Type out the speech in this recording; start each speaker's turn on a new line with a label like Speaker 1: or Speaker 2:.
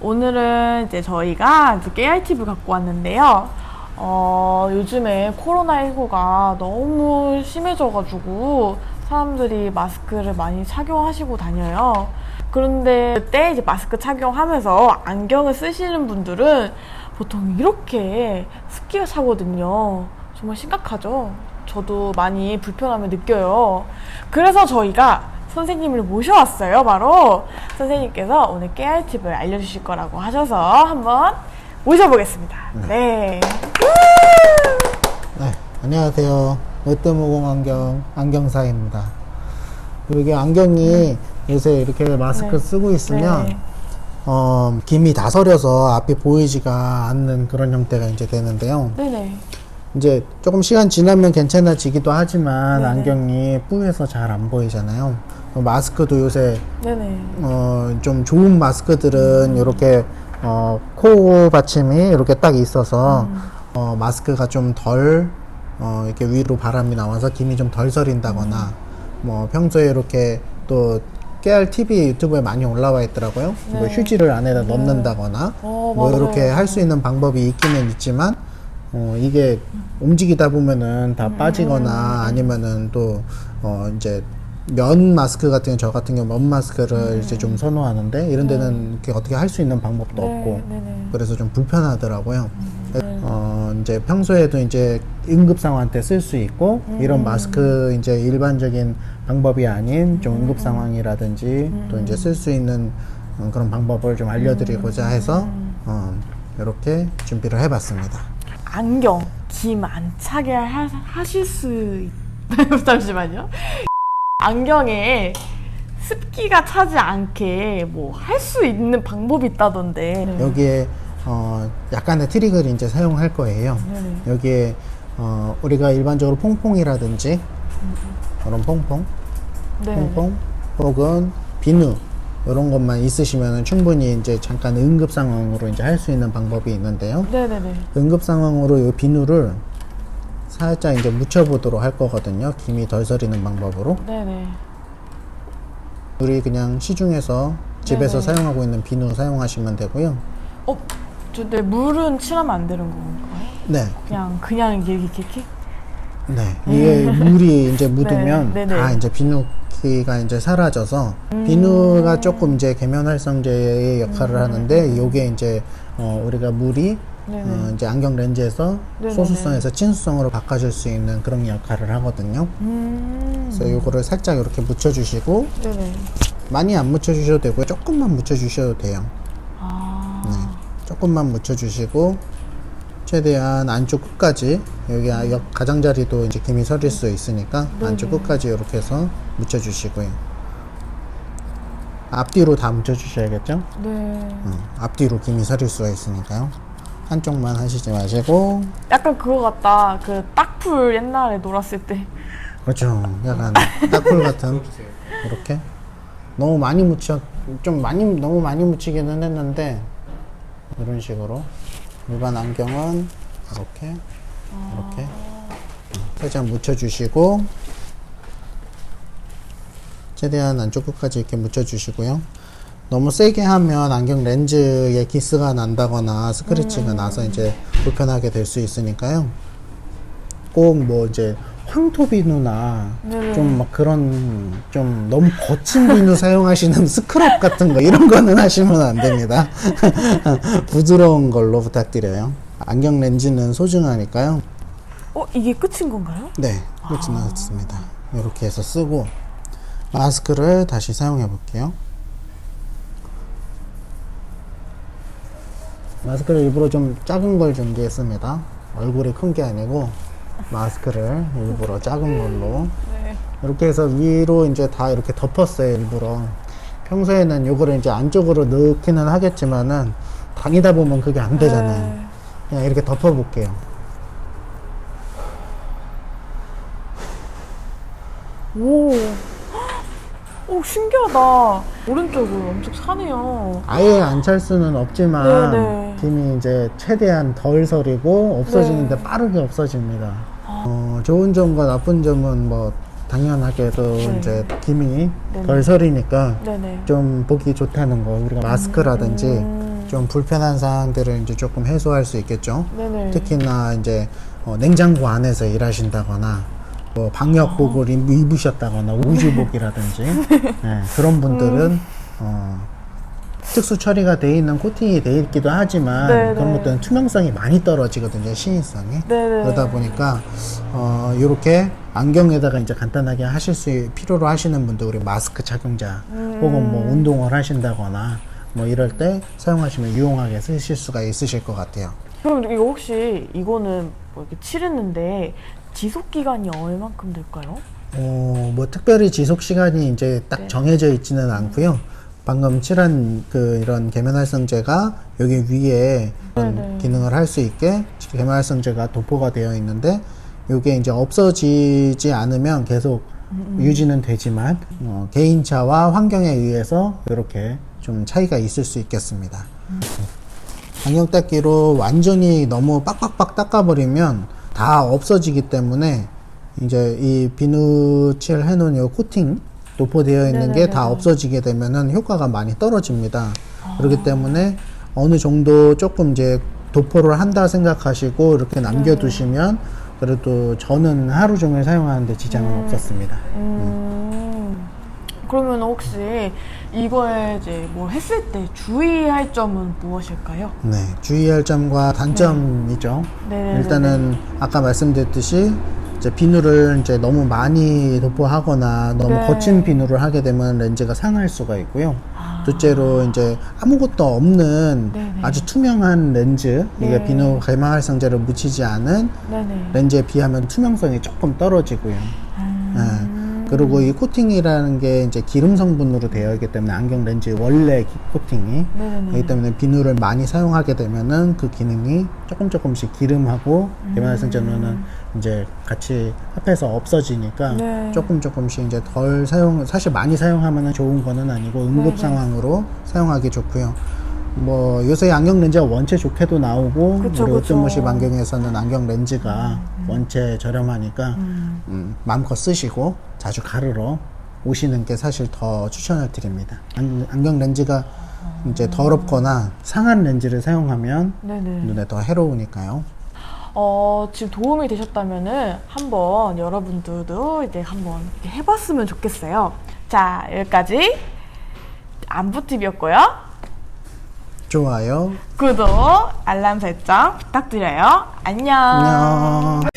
Speaker 1: 오늘은 이제 저희가 이제 깨알 팁을 갖고 왔는데요. 어, 요즘에 코로나19가 너무 심해져가지고 사람들이 마스크를 많이 착용하시고 다녀요. 그런데 그때 이제 마스크 착용하면서 안경을 쓰시는 분들은 보통 이렇게 습기가 차거든요. 정말 심각하죠? 저도 많이 불편함을 느껴요. 그래서 저희가 선생님을 모셔왔어요. 바로 선생님께서 오늘 깨알 팁을 알려주실 거라고 하셔서 한번 모셔보겠습니다. 네.
Speaker 2: 네, 안녕하세요. 롯데모공 안경 안경사입니다. 여기 안경이 요새 이렇게 마스크
Speaker 1: 네.
Speaker 2: 쓰고 있으면
Speaker 1: 네.
Speaker 2: 어, 김이 다 서려서 앞이 보이지가 않는 그런 형태가 이제 되는데요.
Speaker 1: 네네.
Speaker 2: 이제 조금 시간 지나면 괜찮아지기도 하지만
Speaker 1: 네네.
Speaker 2: 안경이 뿌여서 잘 안 보이잖아요. 어, 마스크도 요새. 어, 좀 좋은 마스크들은 이렇게 어, 코 받침이 이렇게 딱 있어서 어, 마스크가 좀덜 어, 이렇게 위로 바람이 나와서 김이 좀 덜 서린다거나 뭐 평소에 이렇게 또 깨알 TV 유튜브에 많이 올라와 있더라고요. 뭐
Speaker 1: 네.
Speaker 2: 휴지를 안에다 넣는다거나
Speaker 1: 어,
Speaker 2: 뭐. 이렇게 할 수 있는 방법이 있기는 있지만 어, 이게 움직이다 보면은 다
Speaker 1: 음.
Speaker 2: 빠지거나 아니면은 또 어, 이제 면 마스크 같은 경우 저 같은 경우 면 마스크를 이제 좀 선호하는데 이런 데는 이렇게 어떻게 할 수 있는 방법도
Speaker 1: 음. 네,
Speaker 2: 없고
Speaker 1: 네네.
Speaker 2: 그래서 좀 불편하더라고요.
Speaker 1: 네.
Speaker 2: 어, 이제 평소에도 이제 응급 상황 때 쓸 수 있고
Speaker 1: 음.
Speaker 2: 이런 마스크 이제 일반적인 방법이 아닌 좀
Speaker 1: 음.
Speaker 2: 응급 상황이라든지 또 이제 쓸 수 있는 어, 그런 방법을 좀 알려드리고자 해서
Speaker 1: 음.
Speaker 2: 어, 이렇게 준비를 해봤습니다.
Speaker 1: 안경 김 안 차게 하, 하실 수? 잠시만요. 안경에 습기가 차지 않게 뭐 할 수 있는 방법이 있다던데.
Speaker 2: 여기에 어, 약간의 트릭을 이제 사용할 거예요.
Speaker 1: 네네.
Speaker 2: 여기에 어, 우리가 일반적으로 퐁퐁이라든지 그런 퐁퐁
Speaker 1: 네.
Speaker 2: 퐁퐁 혹은 비누 이런 것만 있으시면 충분히 이제 잠깐 응급 상황으로 이제 할 수 있는 방법이 있는데요.
Speaker 1: 네네네.
Speaker 2: 응급 상황으로 이 비누를 살짝 이제 묻혀보도록 할 거거든요. 김이 덜 서리는 방법으로.
Speaker 1: 네네.
Speaker 2: 우리 그냥 시중에서 집에서
Speaker 1: 네네.
Speaker 2: 사용하고 있는 비누 사용하시면 되고요.
Speaker 1: 어, 근데 물은 칠하면 안 되는 건가요?
Speaker 2: 네,
Speaker 1: 그냥 그냥 이렇게 이렇게 이렇게?
Speaker 2: 네. 이게 물이 이제 묻으면
Speaker 1: 네, 네네.
Speaker 2: 다 이제 비누 기가 이제 사라져서 비누가 조금 이제 계면 활성제의 역할을 하는데 요게 이제 어, 우리가 물이
Speaker 1: 네네.
Speaker 2: 어, 이제 안경 렌즈에서
Speaker 1: 네네네.
Speaker 2: 소수성에서 친수성으로 바꿔줄 수 있는 그런 역할을 하거든요.
Speaker 1: 음.
Speaker 2: 그래서 요거를 살짝 이렇게 묻혀주시고
Speaker 1: 네네.
Speaker 2: 많이 안 묻혀주셔도 되고요. 조금만 묻혀주셔도 돼요.
Speaker 1: 아.
Speaker 2: 네. 조금만 묻혀주시고 최대한 안쪽 끝까지 여기 아- 옆 가장자리도 이제 김이 서릴 수 있으니까 안쪽 끝까지 이렇게 해서 묻혀주시고요. 앞뒤로 다 묻혀주셔야겠죠?
Speaker 1: 네.
Speaker 2: 어, 앞뒤로 김이 서릴 수가 있으니까요. 한쪽만 하시지 마시고
Speaker 1: 약간 그거 같다. 그 딱풀 옛날에 놀았을 때.
Speaker 2: 그렇죠. 약간 딱풀 같은 이렇게 너무 많이 묻혀 좀 많이 너무 많이 묻히기는 했는데 이런 식으로 일반 안경은 이렇게 이렇게 살짝 묻혀주시고 최대한 안쪽 끝까지 이렇게 묻혀주시고요. 너무 세게 하면 안경 렌즈에 기스가 난다거나 스크래치가 나서 이제 불편하게 될 수 있으니까요. 꼭 뭐 이제 황토 비누나. 좀 막 그런 좀 너무 거친 비누 사용하시는 스크럽 같은 거 이런 거는 하시면 안 됩니다. 부드러운 걸로 부탁드려요. 안경 렌즈는 소중하니까요.
Speaker 1: 어, 이게 끝인 건가요?
Speaker 2: 네, 끝이 났습니다. 이렇게 해서 쓰고 마스크를 다시 사용해 볼게요. 마스크를 일부러 좀 작은 걸 준비했습니다. 얼굴이 큰 게 아니고 마스크를 일부러 작은 걸로
Speaker 1: 네.
Speaker 2: 이렇게 해서 위로 이제 다 이렇게 덮었어요 일부러 평소에는 요거를 이제 안쪽으로 넣기는 하겠지만은 다니다 보면 그게 안 되잖아요
Speaker 1: 네.
Speaker 2: 그냥 이렇게 덮어 볼게요
Speaker 1: 오. 오, 신기하다. 오른쪽으로 엄청 사네요.
Speaker 2: 아예 안 찰 수는 없지만
Speaker 1: 네네.
Speaker 2: 김이 이제 최대한 덜 서리고 없어지는데
Speaker 1: 네.
Speaker 2: 빠르게 없어집니다 어, 좋은 점과 나쁜 점은 뭐 당연하게도
Speaker 1: 네.
Speaker 2: 이제 김이
Speaker 1: 네네.
Speaker 2: 덜 서리니까
Speaker 1: 네네.
Speaker 2: 좀 보기 좋다는 거 우리가 마스크라든지
Speaker 1: 음.
Speaker 2: 좀 불편한 사항들을 이제 조금 해소할 수 있겠죠.
Speaker 1: 네네.
Speaker 2: 특히나 이제 어, 냉장고 안에서 일하신다거나 뭐 방역복을 입- 입으셨다거나 우주복이라든지 네, 그런 분들은
Speaker 1: 음.
Speaker 2: 어, 특수 처리가 돼 있는 코팅이 돼 있기도 하지만
Speaker 1: 네네.
Speaker 2: 그런 것들은 투명성이 많이 떨어지거든요 시인성이
Speaker 1: 네네.
Speaker 2: 그러다 보니까 어, 이렇게 안경에다가 이제 간단하게 하실 수 필요로 하시는 분들 우리 마스크 착용자 혹은 뭐 운동을 하신다거나 뭐 이럴 때 사용하시면 유용하게 쓰실 수가 있으실 것 같아요.
Speaker 1: 그럼 이거 혹시 이거는 뭐 이렇게 칠했는데 지속 기간이 얼만큼 될까요?
Speaker 2: 어, 뭐 특별히 지속 시간이 이제 딱
Speaker 1: 네.
Speaker 2: 정해져 있지는 않고요. 방금 칠한 그 이런 계면활성제가 여기 위에 그런
Speaker 1: 네네.
Speaker 2: 기능을 할 수 있게 계면활성제가 도포가 되어 있는데 이게 이제 없어지지 않으면 계속
Speaker 1: 음,
Speaker 2: 유지는 되지만 어, 개인차와 환경에 의해서 이렇게 좀 차이가 있을 수 있겠습니다. 안경 닦기로 완전히 너무 빡빡빡 닦아버리면 다 없어지기 때문에 이제 이 비누칠 해놓은 이 코팅 도포되어 있는 게 다. 없어지게 되면은 효과가 많이 떨어집니다. 그렇기 때문에 어느 정도 조금 이제 도포를 한다 생각하시고 이렇게 남겨두시면 그래도 저는 하루 종일 사용하는데 지장은 없었습니다.
Speaker 1: 음. 그러면 혹시 이거에 이제 뭘 했을 때 주의할 점은 무엇일까요?
Speaker 2: 네, 주의할 점과 단점이죠.
Speaker 1: 네네네네.
Speaker 2: 일단은 아까 말씀드렸듯이 이제 비누를 이제 너무 많이 도포하거나 너무
Speaker 1: 네.
Speaker 2: 거친 비누를 하게 되면 렌즈가 상할 수가 있고요.
Speaker 1: 아.
Speaker 2: 둘째로 이제 아무것도 없는
Speaker 1: 네네.
Speaker 2: 아주 투명한 렌즈, 이게
Speaker 1: 네.
Speaker 2: 비누 계마활성제를 묻히지 않은
Speaker 1: 네네.
Speaker 2: 렌즈에 비하면 투명성이 조금 떨어지고요.
Speaker 1: 음.
Speaker 2: 네. 그리고 이 코팅이라는 게 이제 기름 성분으로 되어 있기 때문에 안경 렌즈 원래 기- 코팅이
Speaker 1: 네네네.
Speaker 2: 그렇기 때문에 비누를 많이 사용하게 되면은 그 기능이 조금 조금씩 기름하고
Speaker 1: 음.
Speaker 2: 계면활성제는 이제 같이 합해서 없어지니까
Speaker 1: 네.
Speaker 2: 조금 조금씩 이제 덜 사용 사실 많이 사용하면 좋은 거는 아니고 응급
Speaker 1: 네네.
Speaker 2: 상황으로 사용하기 좋고요. 뭐 요새 안경 렌즈가 원체 좋게도 나오고
Speaker 1: 그쵸,
Speaker 2: 우리. 오토모시 안경에서는 안경 렌즈가 원체 저렴하니까
Speaker 1: 음.
Speaker 2: 음, 마음껏 쓰시고 자주 가르러 오시는 게 사실 더 추천을 드립니다. 안, 안경 렌즈가 이제 더럽거나 상한 렌즈를 사용하면
Speaker 1: 네네.
Speaker 2: 눈에 더 해로우니까요.
Speaker 1: 어, 지금 도움이 되셨다면은 한번 여러분들도 이제 한번 해봤으면 좋겠어요. 자, 여기까지 안부TV였고요.
Speaker 2: 좋아요.
Speaker 1: 구독, 알람 설정 부탁드려요. 안녕.
Speaker 2: 안녕.